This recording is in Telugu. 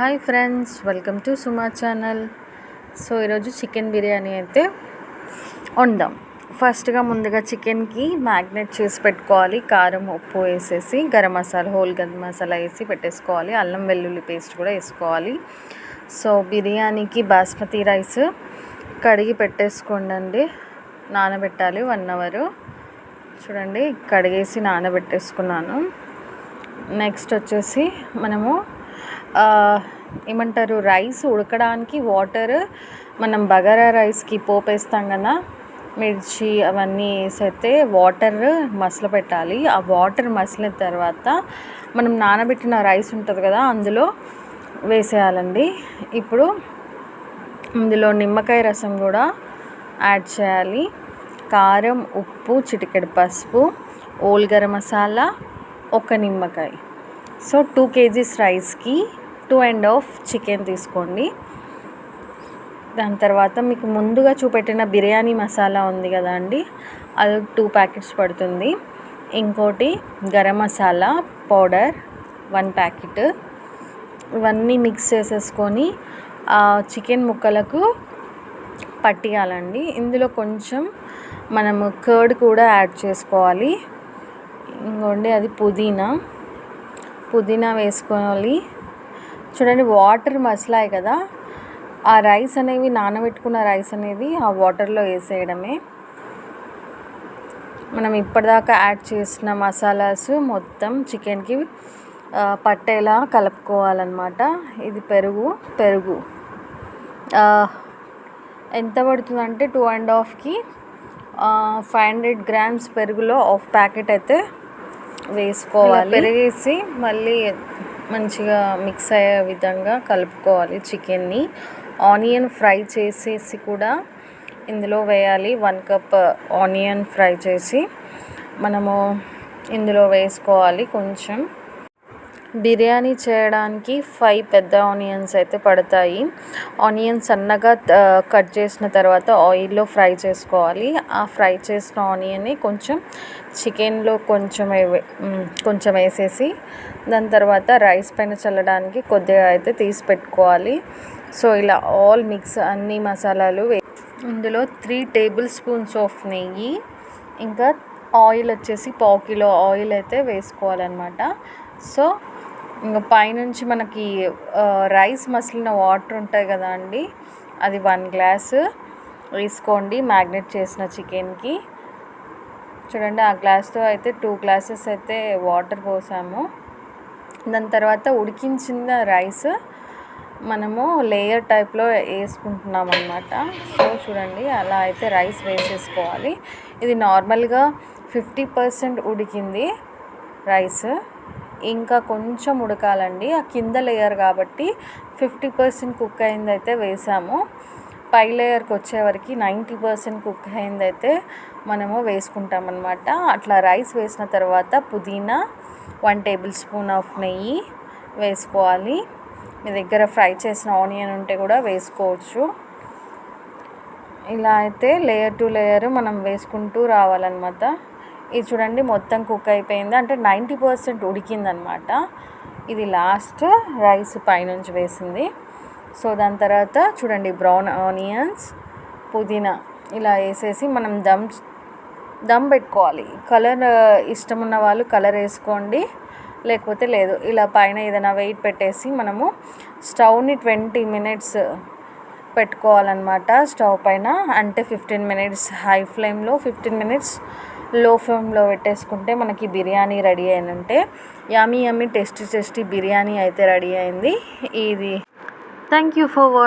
Hi friends welcome to Suma channel. So ఈరోజు చికెన్ బిర్యానీ అయితే వందాం ఫస్ట్గా ముందుగా చికెన్కి మ్యాగ్నేట్ చేసి పెట్టుకోవాలి. కారం ఉప్పు వేసేసి గరం మసాలా హోల్ గరం మసాలా వేసి పెట్టేసుకోవాలి. అల్లం వెల్లుల్లి పేస్ట్ కూడా వేసుకోవాలి. సో బిర్యానీకి బాస్మతి రైస్ కడిగి పెట్టేసుకోండి నానబెట్టాలి వన్ అవర్. చూడండి కడిగేసి నానబెట్టేసుకున్నాను. నెక్స్ట్ వచ్చేసి మనము ఏమంటారు రైస్ ఉడకడానికి వాటర్ మనం బగారా రైస్కి పోపు వేస్తాం కదా మిర్చి అవన్నీ వేసైతే వాటర్ మసల పెట్టాలి. ఆ వాటర్ మసిలిన తర్వాత మనం నానబెట్టిన రైస్ ఉంటుంది కదా అందులో వేసేయాలండి. ఇప్పుడు ఇందులో నిమ్మకాయ రసం కూడా యాడ్ చేయాలి. కారం ఉప్పు చిటికెడు పసుపు ఓల్గరం మసాలా ఒక నిమ్మకాయ. సో టూ కేజీస్ రైస్కి టూ అండ్ హాఫ్ చికెన్ తీసుకోండి. దాని తర్వాత మీకు ముందుగా చూపెట్టిన బిర్యానీ మసాలా ఉంది కదా అండి అది టూ ప్యాకెట్స్ పడుతుంది. ఇంకోటి garam masala powder one packet. ఇవన్నీ మిక్స్ చేసేసుకొని చికెన్ ముక్కలకు పట్టియాలండి. ఇందులో కొంచెం మనము కర్డ్ కూడా యాడ్ చేసుకోవాలి. ఇంకోండి అది పుదీనా. పుదీనా వేసుకోవాలి చూడండి వాటర్ మసలాయి కదా ఆ రైస్ అనేవి నానబెట్టుకున్న రైస్ అనేది ఆ వాటర్లో వేసేయడమే. మనం ఇప్పటిదాకా యాడ్ చేసిన మసాలాస్ మొత్తం చికెన్కి పట్టేలా కలుపుకోవాలన్నమాట. ఇది పెరుగు పెరుగు. ఎంత పడుతుంది అంటే టూ అండ్ హాఫ్కి ఫైవ్ హండ్రెడ్ గ్రామ్స్ పెరుగులో హాఫ్ ప్యాకెట్ అయితే వేసుకోవాలి. పెరిగేసి మళ్ళీ మంచిగా మిక్స్ అయ్యే విధంగా కలుపుకోవాలి చికెన్ని. ఆనియన్ ఫ్రై చేసేసి కూడా ఇందులో వేయాలి. వన్ కప్ ఆనియన్ ఫ్రై చేసి మనము ఇందులో వేసుకోవాలి కొంచెం. బిర్యానీ చేయడానికి ఫైవ్ పెద్ద ఆనియన్స్ అయితే పడతాయి. ఆనియన్స్ సన్నగా కట్ చేసిన తర్వాత ఆయిల్లో ఫ్రై చేసుకోవాలి. ఆ ఫ్రై చేసిన ఆనియన్ని కొంచెం చికెన్లో కొంచెం కొంచెం వేసేసి దాని తర్వాత రైస్ పైన చల్లడానికి కొద్దిగా అయితే తీసి పెట్టుకోవాలి. సో ఇలా ఆల్ మిక్స్ అన్ని మసాలాలు ఇందులో త్రీ టేబుల్ స్పూన్స్ ఆఫ్ నెయ్యి ఇంకా ఆయిల్ వచ్చేసి పావు కిలో ఆయిల్ అయితే వేసుకోవాలన్నమాట. సో ఇంకా పైనుంచి మనకి రైస్ మసిలిన వాటర్ ఉంటాయి కదా అండి అది వన్ గ్లాస్ వేసుకోండి మ్యాగ్నెట్ చేసిన చికెన్కి. చూడండి ఆ గ్లాస్తో అయితే టూ గ్లాసెస్ అయితే వాటర్ పోసాము. దాని తర్వాత ఉడికించిన రైస్ మనము లేయర్ టైప్లో వేసుకుంటున్నాం అనమాట సో చూడండి అలా అయితే రైస్ వేసేసుకోవాలి. ఇది నార్మల్గా ఫిఫ్టీ పర్సెంట్ ఉడికింది రైస్. ఇంకా కొంచెం ఉడకాలండి. ఆ కింద లేయర్ కాబట్టి ఫిఫ్టీ పర్సెంట్ కుక్ అయింది అయితే వేసాము. పై లేయర్కి వచ్చేవరకు నైంటీ పర్సెంట్ కుక్ అయింది అయితే మనము వేసుకుంటాం అనమాట అట్లా రైస్ వేసిన తర్వాత పుదీనా వన్ టేబుల్ స్పూన్ ఆఫ్ నెయ్యి వేసుకోవాలి. మీ దగ్గర ఫ్రై చేసిన ఆనియన్ ఉంటే కూడా వేసుకోవచ్చు. ఇలా అయితే లేయర్ టు లేయర్ మనం వేసుకుంటూ రావాలన్నమాట. ఇది చూడండి మొత్తం కుక్ అయిపోయింది. అంటే నైంటీ పర్సెంట్ ఉడికిందనమాట. ఇది లాస్ట్ రైస్ పైనుంచి వేసింది. సో దాని తర్వాత చూడండి బ్రౌన్ ఆనియన్స్ పుదీనా ఇలా వేసేసి మనం దమ్ దమ్ పెట్టుకోవాలి. కలర్ ఇష్టం ఉన్న వాళ్ళు కలర్ వేసుకోండి. లేకపోతే లేదు ఇలా పైన ఏదైనా వెయిట్ పెట్టేసి మనము స్టవ్ని ట్వంటీ మినిట్స్ పెట్టుకోవాలన్నమాట. స్టవ్ పైన అంటే ఫిఫ్టీన్ మినిట్స్ హై ఫ్లేమ్లో ఫిఫ్టీన్ మినిట్స్ లో ఫ్లేమ్లో పెట్టేసుకుంటే మనకి biryani ready అయినంటే yummy yummy tasty tasty biryani అయితే రెడీ అయింది. ఇది థ్యాంక్ యూ ఫర్ వాచ్